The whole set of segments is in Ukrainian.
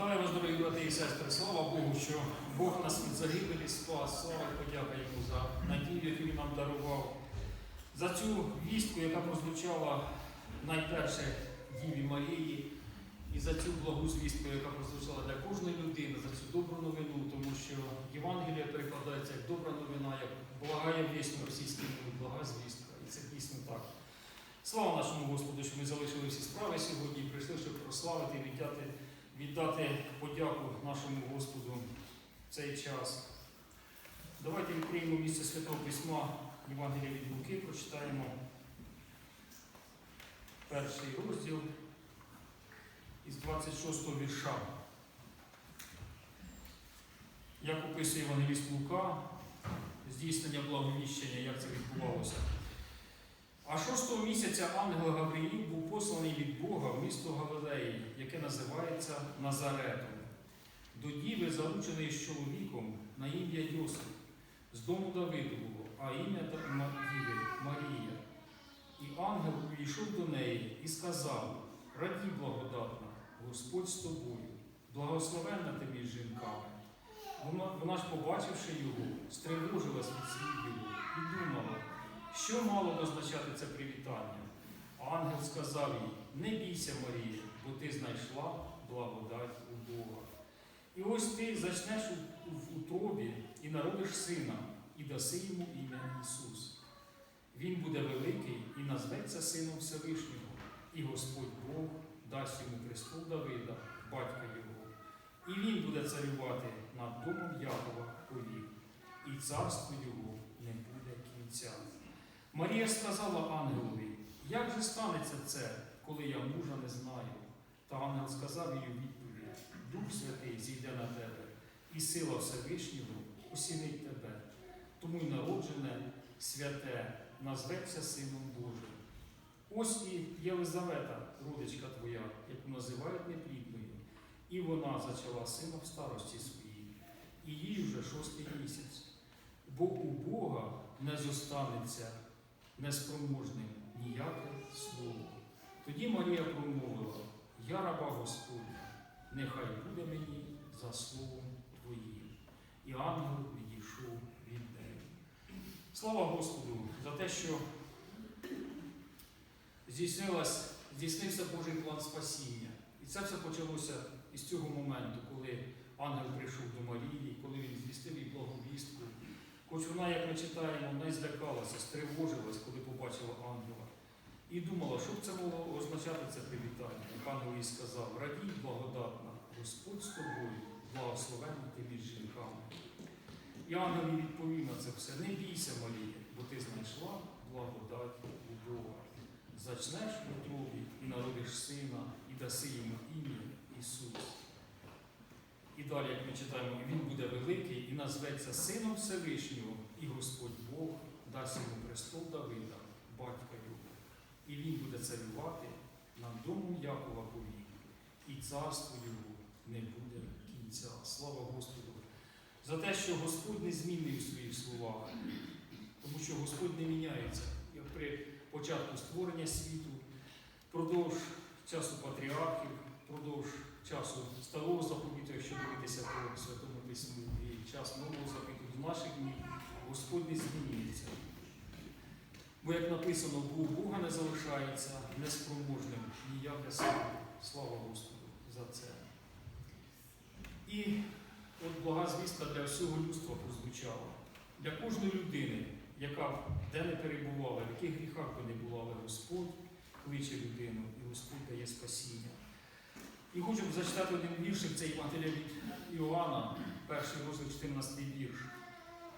Вітаю вас, дорогі брати і сестри. Слава Богу, що Бог нас від загибелі спас. Слава і подяка йому за надію, яку він нам дарував, за цю вістку, яка прозвучала найперше Діві Марії, і за цю благу звістку, яка прозвучала для кожної людини, за цю добру новину, тому що Євангелія перекладається як добра новина, як благая вість на російській мові, блага звістка. І це дійсно так. Слава нашому Господу, що ми залишили всі справи сьогодні і прийшли, щоб прославити і віддати, віддати подяку нашому Господу в цей час. Давайте відкриємо місце Святого Письма Євангелія від Луки, прочитаємо перший розділ із 26 го вірша. Як описує Євангеліст Лука, здійснення благовіщення, як це відбувалося. Шостого місяця ангел Гавриїл був посланий від Бога в місто Галилеї, яке називається Назаретом, до діви, зарученої з чоловіком на ім'я Йосип, з дому Давидового, а ім'я діви Марія. І ангел увійшов до неї і сказав: Раді благодатна, Господь з тобою, благословенна ти між жінками. Вона, вона ж, побачивши його, стривожилась від слів його і думала, що мало означати це привітання? Ангел сказав їй: Не бійся, Марія, бо ти знайшла благодать у Бога. І ось ти зачнеш в утробі і народиш сина, і даси йому ім'я Ісус. Він буде великий і назветься Сином Всевишнього, і Господь Бог дасть йому престол Давида, батька його. І він буде царювати над домом Якова повік, і царство його не буде кінця. Марія сказала ангелові, як же станеться це, коли я мужа не знаю? Та ангел сказав їй у відповідь, Дух Святий зійде на тебе, і сила Всевишнього осінить тебе. Тому й народжене святе назветься Сином Божим. Ось і Єлизавета, родичка твоя, яку називають неплідною, і вона зачала сина в старості своїй, і їй вже шостий місяць. Бо у Бога не зостанеться неспроможним ніяке слово. Тоді Марія промовила: Я раба Господня, нехай буде мені за словом Твоїм. І ангел відійшов від неї. Слава Господу за те, що здійснився Божий план спасіння. І це все почалося із цього моменту, коли ангел прийшов до Марії, коли він звістив їй благовістку. Хоч вона, як ми читаємо, не злякалася, стривожилась, коли побачила ангела. І думала, що б це могло означати це привітання. Як ангел їй сказав, радій благодатна, Господь з тобою, благословенна ти між жінками. І ангел відповів на це все. Не бійся, Марія, бо ти знайшла благодать у Бога. Зачнеш у і народиш сина, і даси йому ім'я Ісус. І далі, як ми читаємо, він буде великий і назветься Сином Всевишнього, і Господь Бог дасть йому престол Давида, батька його. І він буде царювати над домом Якова повік, і царство його не буде кінця. Слава Господу! За те, що Господь не змінний у своїх словах, тому що Господь не міняється. Як при початку створення світу, впродовж часу патріархів, впродовж часу старого заповіту, якщо дивитися по Святому Письму, і час нового заповіту до наших днів, Господь не змінюється. Бо, як написано, бо у Бога не залишається неспроможним ніяке слово. Слава Господу за це. І от блага звістка для всього людства прозвучала. Для кожної людини, яка де не перебувала, в яких гріхах би не була, але Господь кличе людину і Господь дає спасіння. І хочу зачитати один віршик, це Євангелія від Іоанна, перший розділ 14 вірш.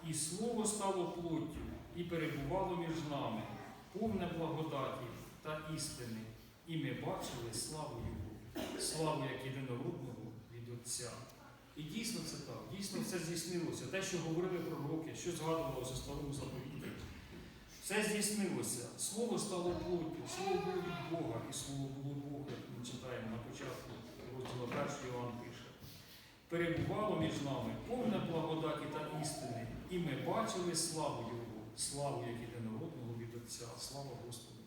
І слово стало плоттю, і перебувало між нами, повне благодаті та істини, і ми бачили славу Його, славу як єдинородного від Отця. І дійсно це так, дійсно це здійснилося. Те, що говорили пророки, що згадувалося в старому заповіті. Все здійснилося. Слово стало плоттю, слово було від Бога, і слово було Бога, як ми читаємо на початку 1 Іоанн пише. Перебувало між нами повне благодаті та істини, і ми бачили славу Його, славу як єдинородного від Отця. Слава Господу.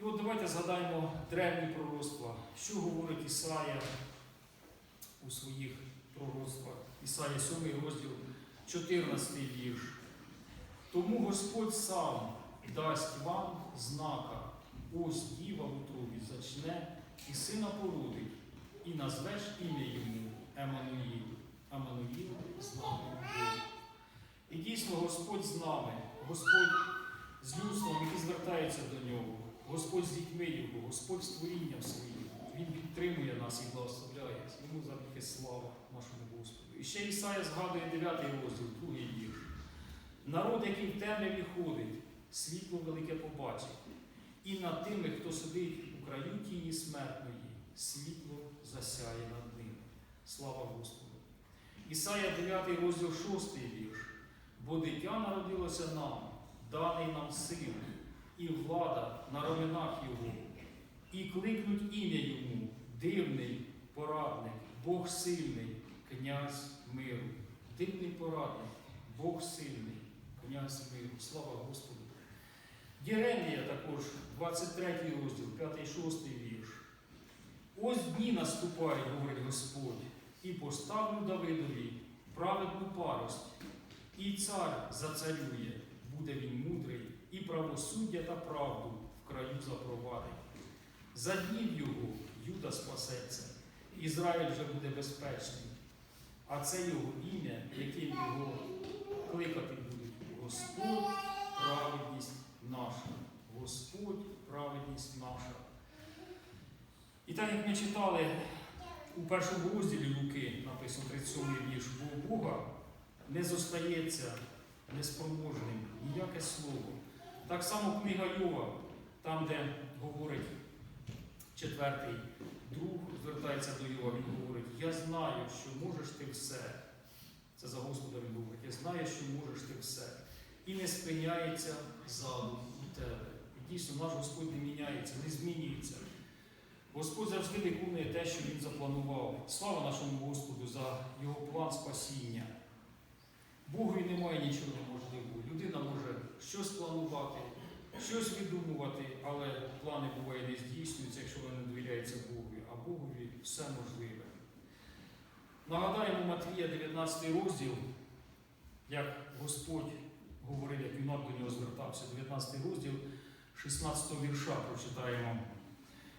І от давайте згадаємо древні пророцтва, що говорить Ісая у своїх пророцтвах. Ісая 7 розділ, 14 вірш. Тому Господь сам дасть вам знака, ось діва в утробі зачне, і сина породить, і назвеш ім'я йому Еммануїл. Еммануїл з нами. І дійсно Господь з нами, Господь з людством, який звертається до нього, Господь з дітьми Його, Господь з творінням своїм. Він підтримує нас і благословляє. Йому завдяки слава нашому Господу. І ще Ісая згадує 9 розділ, другий вірш. Народ, який в темряві ходить, світло велике побачить. І над тими, хто сидить у краю тіні смертної, світло засяє над ним. Слава Господу! Ісая 9 розділ 6 вірш. Бо дитя народилося нам, даний нам син, і влада на раменах його, і кликнуть ім'я йому, дивний порадник, Бог сильний, князь миру. Дивний порадник, Бог сильний, князь миру. Слава Господу! Єремія також, 23 розділ, 5-6 вірш. Ось дні наступають, говорить Господь, і поставлю Давидові праведну парость, і цар зацарює, буде він мудрий, і правосуддя та правду в краю запровадить. За днів його Юда спасеться, Ізраїль вже буде безпечний, а це його ім'я, яким його кликати будуть. Господь праведність наша. Господь праведність наша. І так як ми читали у першому розділі Луки, написано 37 вірш, бо у Бога не зостається неспроможним ніяке слово. Так само книга Йова, там, де говорить четвертий друг, звертається до Йова, він говорить, я знаю, що можеш ти все. Це за Господа він я знаю, що можеш ти все. І не спиняється задум у тебе. І дійсно, наш Господь не міняється, не змінюється. Господь завжди виконує те, що Він запланував. Слава нашому Господу за його план спасіння. Богу і немає нічого неможливого. Людина може щось планувати, щось видумувати, але плани буває не здійснюються, якщо вони не довіряються Богові, а Богові все можливе. Нагадаємо Матвія 19 розділ, як Господь говорив, як юнак до нього звертався, 19 розділ 16 вірша прочитаємо.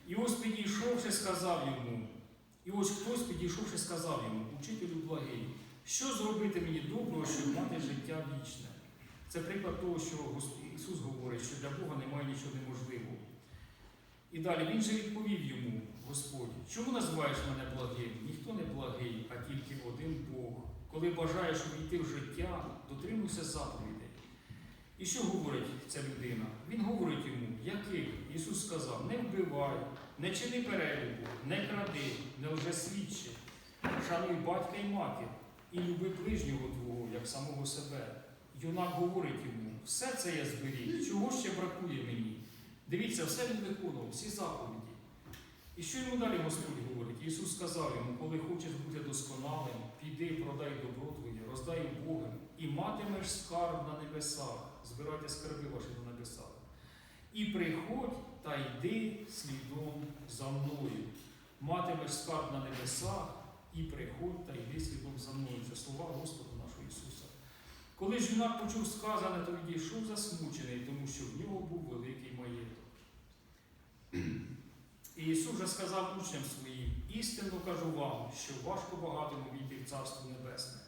І ось підійшовши, сказав йому, і ось хтось підійшовши, сказав йому, учителю благий, що зробити мені доброго, щоб мати життя вічне? Це приклад того, що Ісус говорить, що для Бога немає нічого неможливого. І далі він же відповів йому, Господь, чому називаєш мене благим? Ніхто не благий, а тільки один Бог. Коли бажаєш увійти в життя, дотримуйся заповідей. І що говорить ця людина? Він говорить йому, яких? Ісус сказав, не вбивай, не чини перелюбу, не кради, не лжесвідчи, шануй батька і матір, і люби ближнього твого, як самого себе. Юнак говорить йому, все це я зберіг, чого ще бракує мені? Дивіться, все він виконував, всі заповіді. І що йому далі Господь говорить? Ісус сказав йому, коли хочеш бути досконалим, піди, продай добро твоє, роздай Богам, і матимеш скарб на небесах, збирайте скарби ваші на небесах. І приходь та йди слідом за мною. Матимеш скарб на небесах, і приходь та йди слідом за мною. Це слова Господа нашого Ісуса. Коли ж юнак почув сказане, то відійшов засмучений, тому що в нього був великий маєток. І Ісус вже сказав учням своїм, істинно кажу вам, що важко багатому війти в Царство Небесне.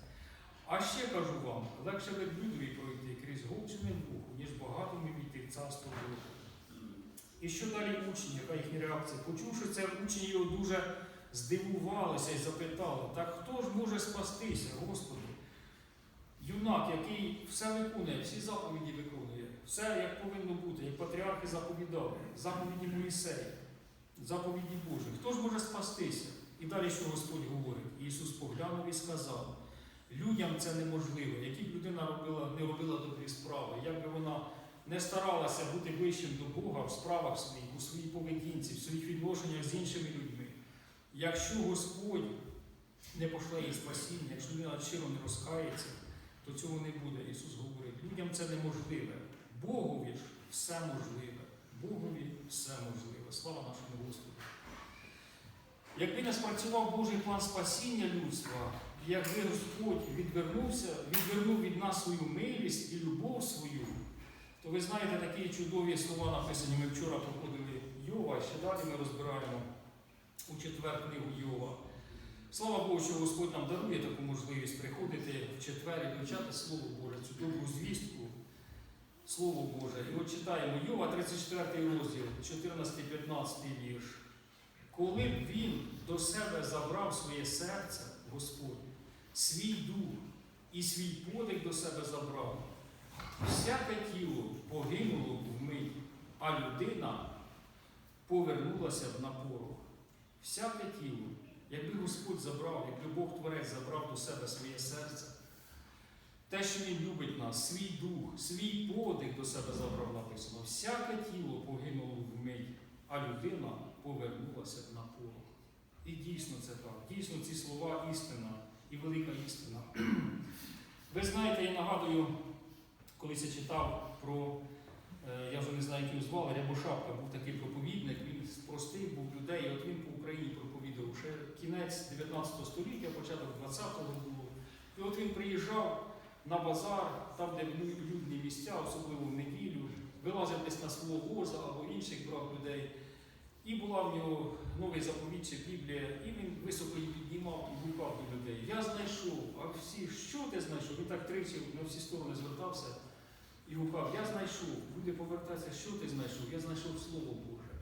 А ще кажу вам, легше ведмідові пройти крізь голчине вухо, ніж багатому війти в Царство Боже. І що далі учні, яка їхня реакція? Почувши це, учні його дуже здивувалися і запитали, так хто ж може спастися, Господи? Юнак, який все виконує, всі заповіді виконує, все як повинно бути, як патріархи заповідали, заповіді Моїсея, заповіді Божі. Хто ж може спастися? І далі що Господь говорить? Ісус поглянув і сказав, людям це неможливо, які б людина робила, не робила добрі справи, як би вона не старалася бути вищим до Бога в справах своїх, у своїй поведінці, в своїх відношеннях з іншими людьми. Якщо Господь не пошле їй спасіння, якщо людина щиро не розкається, то цього не буде. Ісус говорить, людям це неможливе. Богові ж все можливе. Богові все можливе. Слава нашому Господу. Якби не спрацював Божий план спасіння людства, якби Господь відвернувся, відвернув від нас свою милість і любов свою, то ви знаєте такі чудові слова написані. Ми вчора проходили Йова, ще далі ми розбираємо у четвер книгу Йова. Слава Богу, що Господь нам дарує таку можливість приходити в четвер і вивчати Слово Боже, цю добру звістку, Слово Боже. І от читаємо Йова, 34 розділ, 14-15 вірш. Коли б він до себе забрав своє серце, Господь, свій дух і свій подих до себе забрав, всяке тіло погинуло б вмить, а людина повернулася на порох. Всяке тіло, якби Господь забрав, якби Бог Творець забрав до себе своє серце, те, що Він любить нас, свій дух, свій подих до себе забрав, написано, всяке тіло погинуло вмить, а людина повернулася на порох. І дійсно це так. Дійсно, ці слова істина і велика істина. Ви знаєте, я нагадую, колись я читав про, е, я вже не знаю, як його звали, Рябошапка, був такий проповідник, він з простих був людей, от він по Україні проповідав ще кінець 19 століття, початок 20-го було. І от він приїжджав на базар, там, де людні місця, особливо в неділю, вилазив десь на свого воза або інших брав людей. І була в нього новий заповіт Біблія, і він високо її піднімав і гукав до людей. Я знайшов, а всі, що ти знайшов? Він так тричі на всі сторони звертався і гукав, я знайшов. Люди повертаються, що ти знайшов? Я знайшов Слово Боже.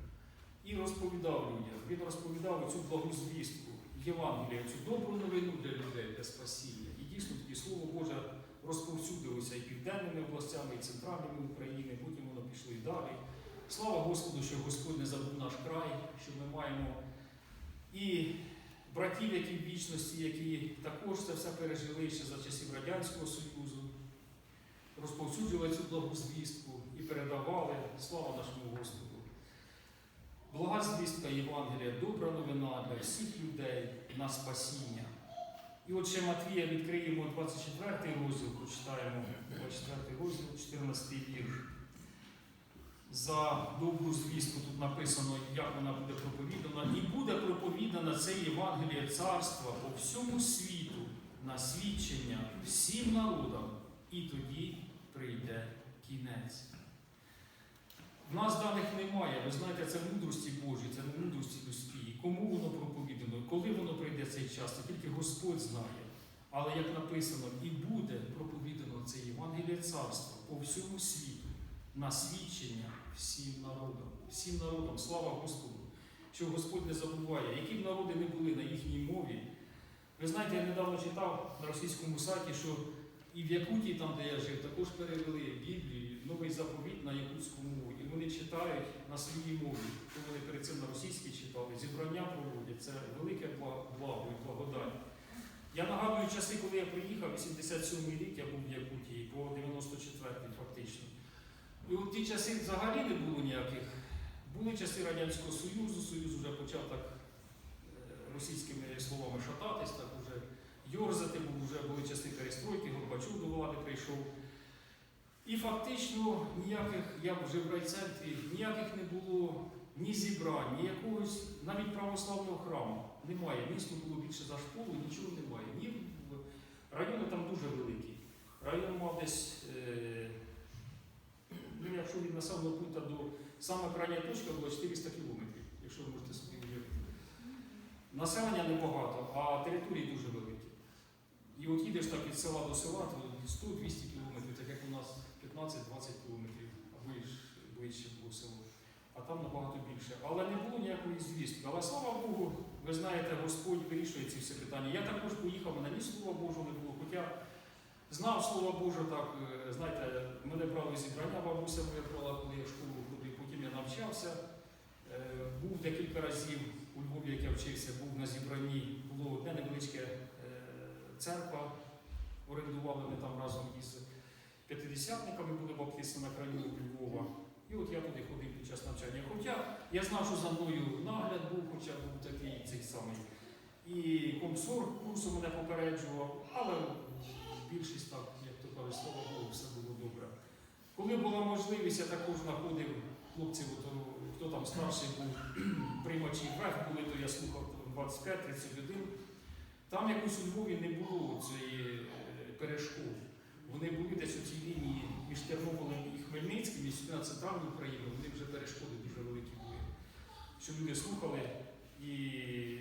І розповідав людям. Він розповідав оцю благу звістку, Євангелія, цю добру новину для людей, для спасіння. І дійсно тоді Слово Боже розповсюдилося і південними областями, і центральними України, потім воно пішло і далі. Слава Господу, що Господь не забув наш край, що ми маємо і братів, які в вічності, які також це все пережили ще за часів Радянського Союзу, розповсюджували цю благу звістку і передавали. Слава нашому Господу. Блага звістка Євангелія, добра новина для всіх людей на спасіння. І от ще Матвія відкриємо 24 розділ, прочитаємо 24 розділ, 14 вірш за добру звістку тут написано, як вона буде проповідана, і буде проповідана це Євангеліє царства по всьому світу на свідчення всім народам, і тоді прийде кінець. В нас даних немає, ви знаєте, це мудрості Божі, це мудрості людські. Кому воно проповідано, коли воно прийде цей час, це тільки Господь знає. Але як написано, і буде проповідано це Євангеліє царства по всьому світу на свідчення всім народам. Всім народам, слава Господу, що Господь не забуває, які б народи не були на їхній мові. Ви знаєте, я недавно читав на російському сайті, що і в Якутії, там, де я жив, також перевели Біблію, новий заповіт на якутську мову. І вони читають на своїй мові, то вони перед цим на російській читали, зібрання проводять. Це велике бла- благо і благодать. Я нагадую часи, коли я приїхав, 87-й рік я був в Якутії, по 94-й фактично. І от ті часи взагалі не було ніяких. Були часи Радянського Союзу, Союз вже почав так е, російськими словами шататись, так уже йорзати, бо вже були часи перестройки, Горбачов до влади прийшов. І фактично ніяких, я вже в райцентрі, ніяких не було ні зібрань, ні якогось навіть православного храму. Немає. Місто було більше за школу, нічого немає. Ні, райони там дуже великі. Район мав десь. Е, Ну, якщо від населеного пункту до саме крайня точка була 400 кілометрів, якщо ви можете собі уявити. Населення небагато, а території дуже великі. І от їдеш так від села до села, то 100-200 кілометрів, так як у нас 15-20 кілометрів, або ближче було село. А там набагато більше. Але не було ніякої звістки. Але слава Богу, ви знаєте, Господь вирішує ці всі питання. Я також поїхав, мене ні слова Божого не було. Хоча Знав Слово Боже, так, е, знаєте, мене брали зібрання, бабуся моя брала, коли я в школу ходив, потім я навчався. Е, Був декілька разів у Львові, як я вчився, був на зібранні, було одне невеличке е, церква, орендували ми там разом із п'ятидесятниками, були баптисти на краю Львова. І от я туди ходив під час навчання. Хоча я знав, що за мною нагляд був, хоча був такий цей самий. І комсор курсу мене попереджував, але більшість так, як то кажуть, слава Богу, все було добре. Коли була можливість, я також знаходив хлопців, хто там старший був, приймачі вверх були, то я слухав 25-31. Там якось у Львові не було цієї е, перешкоди. Вони були десь у цій лінії між Тернополем і Хмельницьким, і сюди на центральну Україну, вони вже перешкоди дуже великі були. Що люди слухали і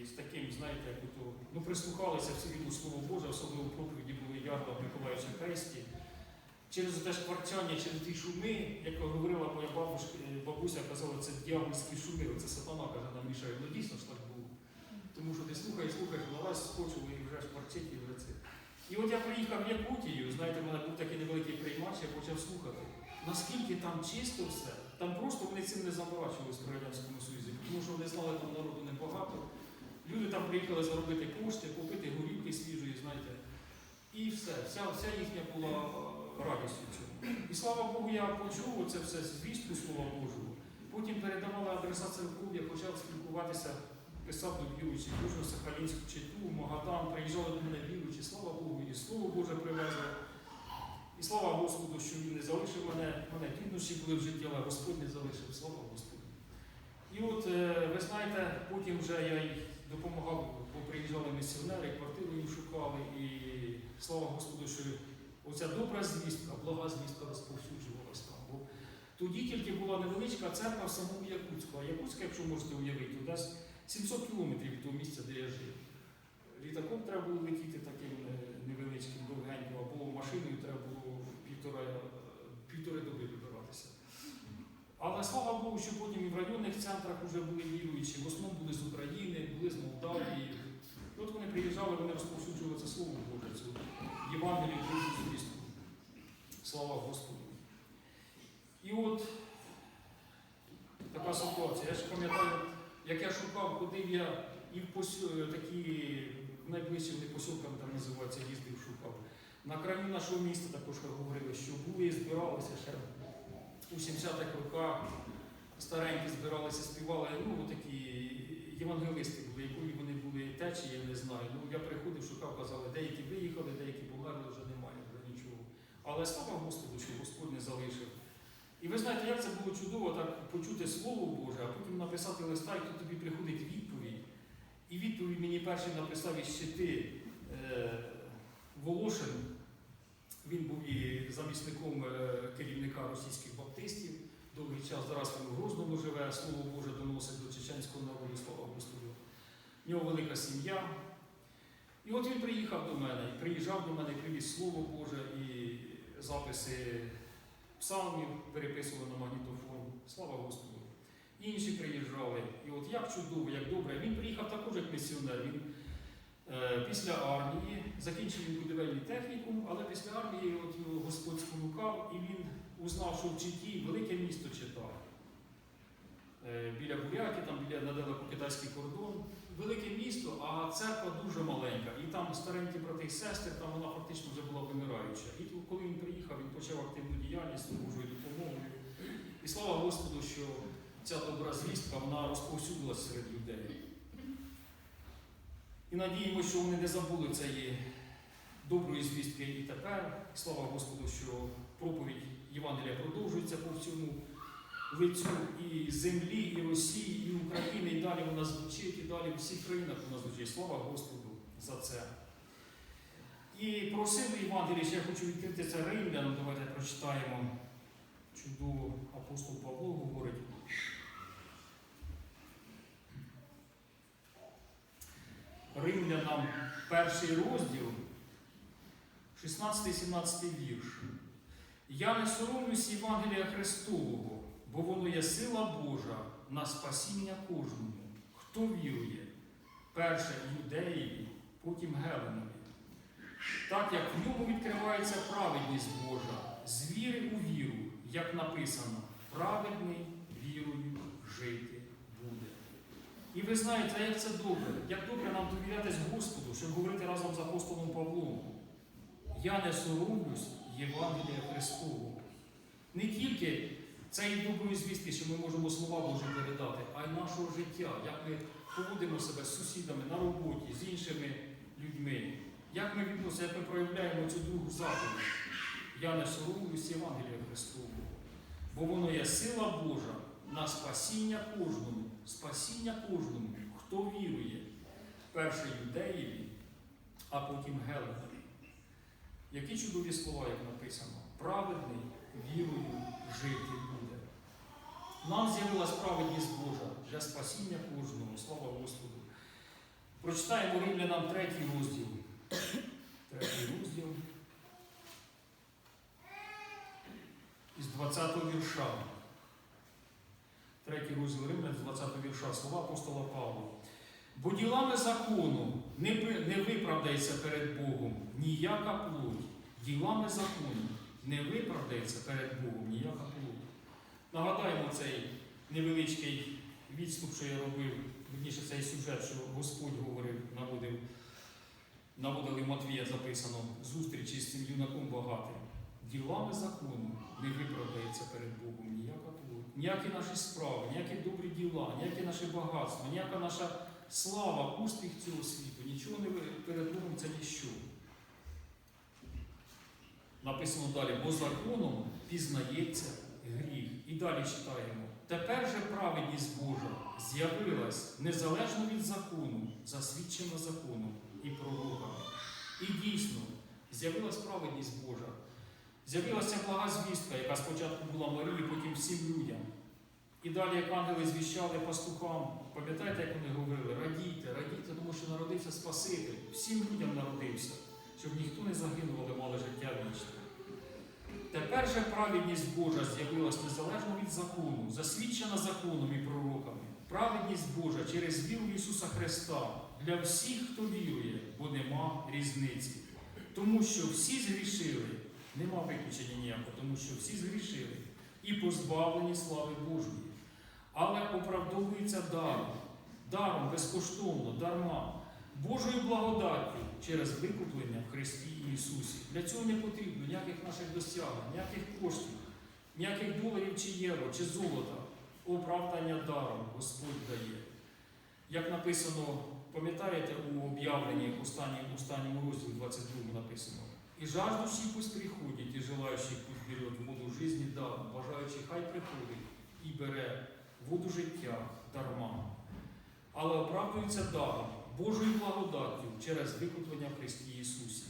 з таким, знаєте, як ото, ну прислухалися всі до Слово Боже, особливо проповіді були Ярла Миколаївича Кресті. Через те шкварчання, через ті шуми, як говорила моя бабушка, е, бабуся, казала, це дьявольські шуми, це сатана каже, нам мішає. Ну дійсно ж так було. Тому що ти слухаєш, слухаєш, на раз скочило і вже шкварчить, і вже це. І от я приїхав в Якутію, знаєте, в мене був такий невеликий приймач, я почав слухати. Наскільки там чисто все, там просто вони цим не заморачувалися в Радянському Союзі, тому що вони знали, там народу небагато. Люди там приїхали заробити кошти, купити горілки свіжої, знаєте. І все, вся, вся їхня була е, радістю цьому. І слава Богу, я почув це все звістку Слова Божого. Потім передавали адреса церков, я почав спілкуватися, писав до віруючих, Южно Сахалінську читу, Магадан, приїжджали до мене віруючі, слава Богу, і Слово Боже привезли. І слава Господу, що Він не залишив мене, мене труднощі були в житті, але Господь не залишив, слава Господу. І от, е, ви знаєте, потім вже я їй допомагав, бо приїжджали місіонери, квартиру їм шукали, і слава Господу, що оця добра звістка, блага звістка розповсюджувалась там. Бо тоді тільки була невеличка церква в самому Якутську. А Якутська, якщо можете уявити, нас 700 кілометрів від того місця, де я жив. Літаком треба було летіти таким е, невеличким, довгеньким, або машиною треба було півтора, е, півтори доби добиратися. Але слава Богу, що потім і в районних центрах вже були віруючі, в основному були з України, були з Молдавії. От вони приїжджали, вони розповсюджували це слово Цю Євангелію Божу звістку. Слава Господу. І от така ситуація. Я ж пам'ятаю, як я шукав, ходив я і в посю... такі найближчі вони посілками там називаються, їздив, шукав. На краю нашого міста також говорили, що були і збиралися ще у 70-х роках, старенькі збиралися, співали, ну такі євангелисти були, якої вони були течії, я не знаю. Ну я приходив, шукав, казали, деякі виїхали, деякі вже немає вже нічого. Але слава Господу, що Господь не залишив. І ви знаєте, як це було чудово так почути Слово Боже, а потім написати листа, і тут тобі приходить відповідь. І відповідь мені перший написав із щити е, Волошин. Він був і замісником е, керівника російських баптистів. Довгий час зараз він у Грозному живе, слово Боже доносить до чеченського народу, слава Господу. В нього велика сім'я. І от він приїхав до мене, приїжджав до мене, привіз Слово Боже і записи псалмів переписували на магнітофон. Слава Господу. Інші приїжджали. І от як чудово, як добре. Він приїхав також як місіонер. Він е, після армії закінчив він будівельний технікум, але після армії от його Господь спонукав, і він узнав, що в Читі велике місто читав. Е, біля Буряки, там біля недалеко китайський кордон. Велике місто, а церква дуже маленька. І там старенькі брати і сестри, там вона фактично вже була вимираюча. І коли він приїхав, він почав активну діяльність Божою допомогою. І слава Господу, що ця добра звістка вона розповсюдилася серед людей. І надіємося, що вони не забули цієї доброї звістки і тепер. І слава Господу, що проповідь Євангелія продовжується по всьому лицю і землі, і Росії, і України, і далі вона звучить, і далі в всіх країнах вона звучить. Слава Господу за це. І про силу Євангелія ще я хочу відкрити це Римлян. Давайте прочитаємо. Чудово апостол Павло говорить. Римлянам перший розділ, 16-17 вірш. Я не соромлюсь Євангелія Христового, бо воно є сила Божа на спасіння кожному, хто вірує, перше юдеєві, потім Геленові. Так як в ньому відкривається праведність Божа, з віри у віру, як написано, праведний вірою жити буде. І ви знаєте, як це добре, як добре нам довірятись Господу, щоб говорити разом з апостолом Павлом. Я не соромлюсь Євангелія Христового. Не тільки цієї доброї звістки, що ми можемо слова Божі передати, а й нашого життя, як ми поводимо себе з сусідами на роботі, з іншими людьми, як ми відносимо, як ми проявляємо цю другу заповідь. Я не соромлюсь Євангелія Христового, бо воно є сила Божа на спасіння кожному, спасіння кожному, хто вірує. перше юдеєві, а потім Гелові. Які чудові слова, як написано, праведний вірою жити. Нам з'явилась праведність Божа для спасіння кожного. Слава Господу. Прочитаємо Римлянам третій розділ. Третій розділ. Із 20 вірша. Третій розділ Римлян з 20 вірша. Слова апостола Павла. Бо ділами закону не виправдається перед Богом ніяка плоть. Ділами закону не виправдається перед Богом ніяка плоть. Нагадаємо цей невеличкий відступ, що я робив, верніше цей сюжет, що Господь говорив, наводив, наводили Матвія записано зустрічі з цим юнаком багатим. Ділами закону не виправдається перед Богом ніяка плоть. Ніякі наші справи, ніякі добрі діла, ніяке наше багатство, ніяка наша слава, успіх цього світу, нічого не перед Богом це ніщо. Написано далі, бо законом пізнається гріх. І далі читаємо. Тепер же праведність Божа з'явилась незалежно від закону, засвідчена законом і пророками. І дійсно, з'явилась праведність Божа. З'явилася блага звістка, яка спочатку була Марії, потім всім людям. І далі, як ангели звіщали пастухам, пам'ятаєте, як вони говорили, радійте, радійте, тому що народився Спаситель, всім людям народився, щоб ніхто не загинув, але мали життя вічне. Тепер же праведність Божа з'явилась незалежно від закону, засвідчена законом і пророками. Праведність Божа через віру Ісуса Христа для всіх, хто вірує, бо нема різниці. Тому що всі згрішили, нема виключення ніякого, тому що всі згрішили і позбавлені слави Божої. Але оправдовується даром, даром безкоштовно, дарма, Божою благодаттю через викуплення в Христі Ісусі. Для цього не потрібно ніяких наших досягнень, ніяких коштів, ніяких доларів чи євро, чи золота. Оправдання даром Господь дає. Як написано, пам'ятаєте, у об'явленні останньому, останньому розділі 22 написано. І жаждущі пусть приходять, і желаючі пусть берет воду жизни даром, бажаючи, хай приходить і бере воду життя дарма. Але оправдується даром, Божою благодаттю через викуплення Христі Ісусі,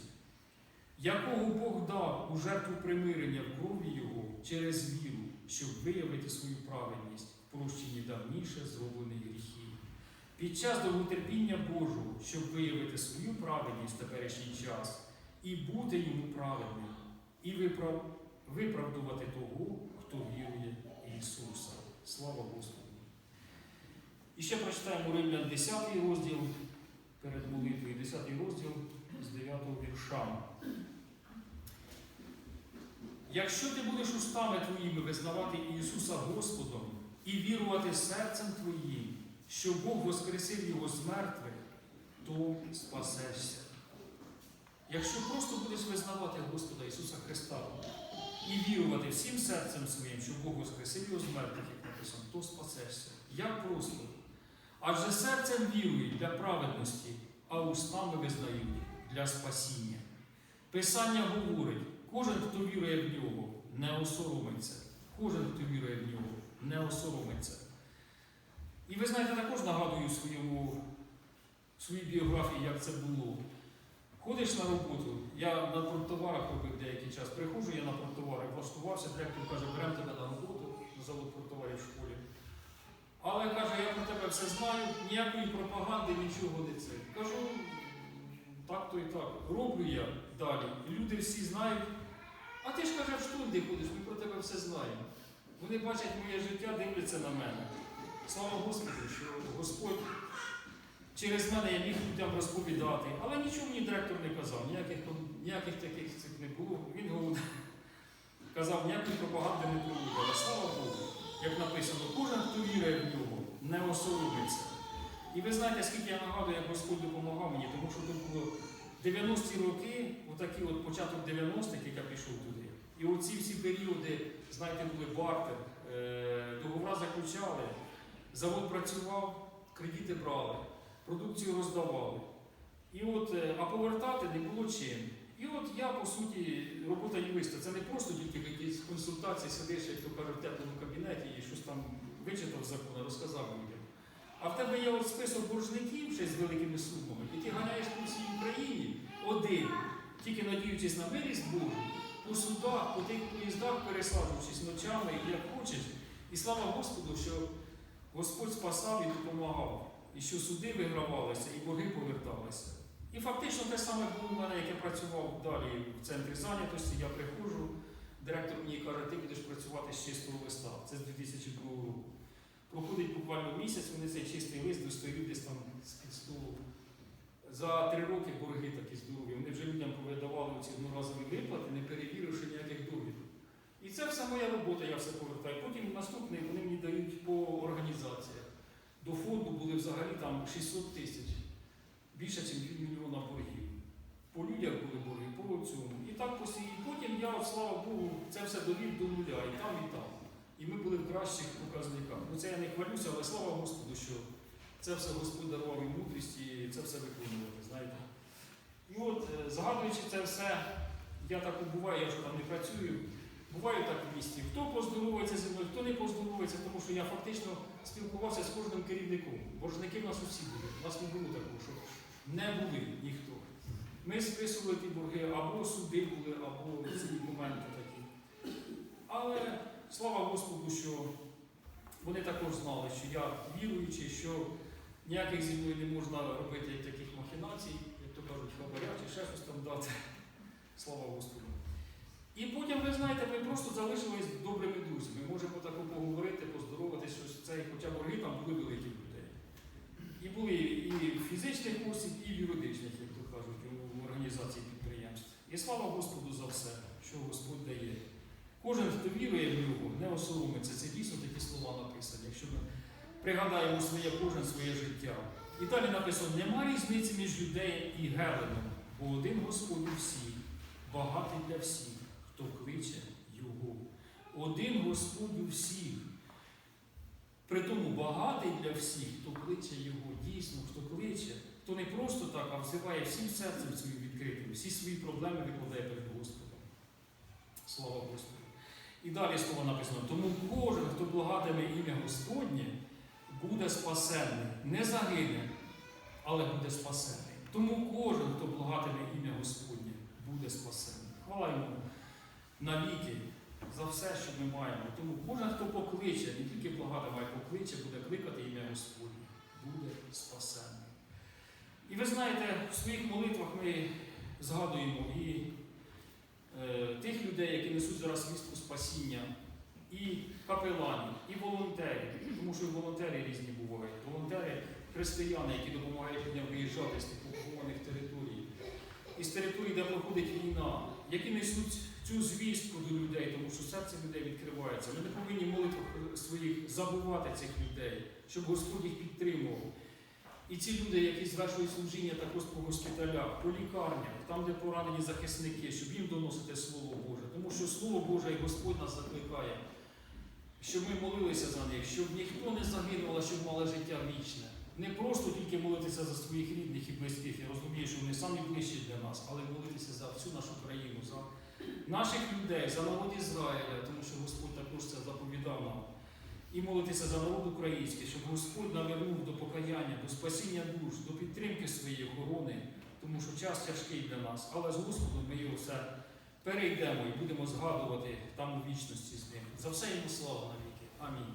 якого Бог дав у жертву примирення в крові Його через віру, щоб виявити свою праведність в прощенні давніше зроблених гріхів. Під час довготерпіння Божого, щоб виявити свою праведність в теперішній час і бути йому праведним, і виправ- виправдувати того, хто вірує Ісуса. Слава Господу! І ще прочитаємо Римлян 10 розділ перед молитвою, 10 розділ з 9 вірша. Якщо ти будеш устами твоїми визнавати Ісуса Господом і вірувати серцем твоїм, що Бог воскресив Його з мертвих, то спасешся. Якщо просто будеш визнавати Господа Ісуса Христа і вірувати всім серцем своїм, що Бог воскресив його з мертвих, як написано, то спасешся. Як просто? Адже серцем вірують для праведності, а устами визнають для спасіння. Писання говорить, кожен, хто вірує в нього, не осоромиться. Кожен, хто вірує в нього, не осоромиться. І ви знаєте, також нагадую своєму, своїй біографії, як це було. Ходиш на роботу, я на портоварах робив деякий час. Приходжу я на портовари, влаштувався, директор каже, беремо тебе на роботу завод портоварів в школі. Але каже, я про тебе все знаю, ніякої пропаганди, нічого не це. Кажу, так то і так. Роблю я далі. Люди всі знають. А ти ж каже, в штунди ходиш, ми про тебе все знаємо. Вони бачать моє життя, дивляться на мене. Слава Господу, що Господь через мене я міг людям розповідати, але нічого мені директор не казав, ніяких, ніяких таких цих не було. Він говорив, казав, ніякої пропаганди не проводив. Слава Богу, як написано, кожен, хто вірує в нього, не осоромиться. І ви знаєте, скільки я нагадую, як Господь допомагав мені, тому що тут було 90-ті роки, отакий от початок 90-х, як я пішов туди. І оці всі періоди, знаєте, були бартер, е, договора заключали, завод працював, кредити брали, продукцію роздавали. І от, е, а повертати не було чим. І от я, по суті, робота юриста, це не просто тільки якісь консультації, сидиш, як то кажуть, в теплому кабінеті і щось там вичитав з закону, розказав людям. А в тебе є от список боржників ще з великими сумами, і ти ганяєш по всій Україні один, тільки надіючись на милість Божу, по судах, по тих поїздах, пересаджуючись ночами, як хочеш. І слава Господу, що Господь спасав і допомагав, і що суди вигравалися, і боги поверталися. І фактично те саме було в мене, як я працював далі в центрі зайнятості, я приходжу, директор мені каже, ти будеш працювати з чистого листа. Це з 2002 року. Проходить буквально місяць, вони цей чистий лист достають десь там з-під столу. За три роки борги такі здорові. Вони вже людям повидавали ці одноразові виплати, не перевіривши ніяких довідок. І це все моя робота, я все повертаю. Потім наступний вони мені дають по організаціях. До фонду були взагалі там 600 тисяч, більше, ніж півмільйона боргів. По людях були борги, по цьому. І так постійно. Потім я, слава Богу, це все довів до нуля, і там, і там. І ми були в кращих показниках. Ну це я не хвалюся, але слава Господу, що це все Господь дарував і мудрість, і це все виконувати, знаєте. І от, е, згадуючи це все, я так буваю, я вже там не працюю. Буваю так в місті. Хто поздоровується зі мною, хто не поздоровується, тому що я фактично спілкувався з кожним керівником. Боржники в нас усі були. У нас не було такого, що не були ніхто. Ми списували ті борги, або суди були, або ці моменти такі. Але слава Господу, що вони також знали, що я віруючий, що ніяких зі мною не можна робити таких махінацій, як то кажуть, хабаря чи ще щось там дати. Слава Господу. І потім, ви знаєте, ми просто залишились добрими друзями. Можемо так поговорити, поздороватися, що це, хоча борги там були великі. І були і фізичних осіб, і юридичних, як то кажуть, у організації підприємств. І слава Господу за все, що Господь дає. Кожен, хто вірує в нього, не осоромиться. Це дійсно такі слова написані. Якщо ми пригадаємо своє кожен своє життя. І далі написано: нема різниці між людей і Геленом, бо один Господь у всіх, багатий для всіх, хто кличе Його. Один Господь у всіх. Притому багатий для всіх, хто кличе Його, дійсно, хто кличе, хто не просто так, а взиває всім серцем своїм відкритим, всі свої проблеми викладає перед Господом. Слава Господу. І далі слово написано, тому кожен, хто благатиме ім'я Господнє, буде спасенний. Не загине, але буде спасений. Тому кожен, хто благатиме ім'я Господнє, буде спасений. Хвала йому навіки за все, що ми маємо. Тому кожен, хто покличе, не тільки благатиме, а покличе, буде кликати ім'я Господнє, буде спасений. І ви знаєте, в своїх молитвах ми згадуємо і е, тих людей, які несуть зараз вістку спасіння, і капеланів, і волонтерів, тому що і волонтери різні бувають. Волонтери християни, які допомагають людям виїжджати з тих окупованих територій, із територій, де проходить війна, які несуть цю звістку до людей, тому що серце людей відкривається. Ми не повинні молитвах своїх забувати цих людей, щоб Господь їх підтримував. І ці люди, які звершують служіння також по госпіталях, по лікарнях, там, де поранені захисники, щоб їм доносити Слово Боже. Тому що Слово Боже і Господь нас закликає, щоб ми молилися за них, щоб ніхто не загинув, а щоб мали життя вічне. Не просто тільки молитися за своїх рідних і близьких, я розумію, що вони самі ближчі для нас, але молитися за всю нашу країну, за наших людей, за народ Ізраїля, тому що Господь також це заповідав нам. І молитися за народ український, щоб Господь навернув до покаяння, до спасіння душ, до підтримки своєї охорони, тому що час тяжкий для нас. Але з Господом ми його все перейдемо і будемо згадувати там у вічності з ним. За все йому слава навіки. Амінь.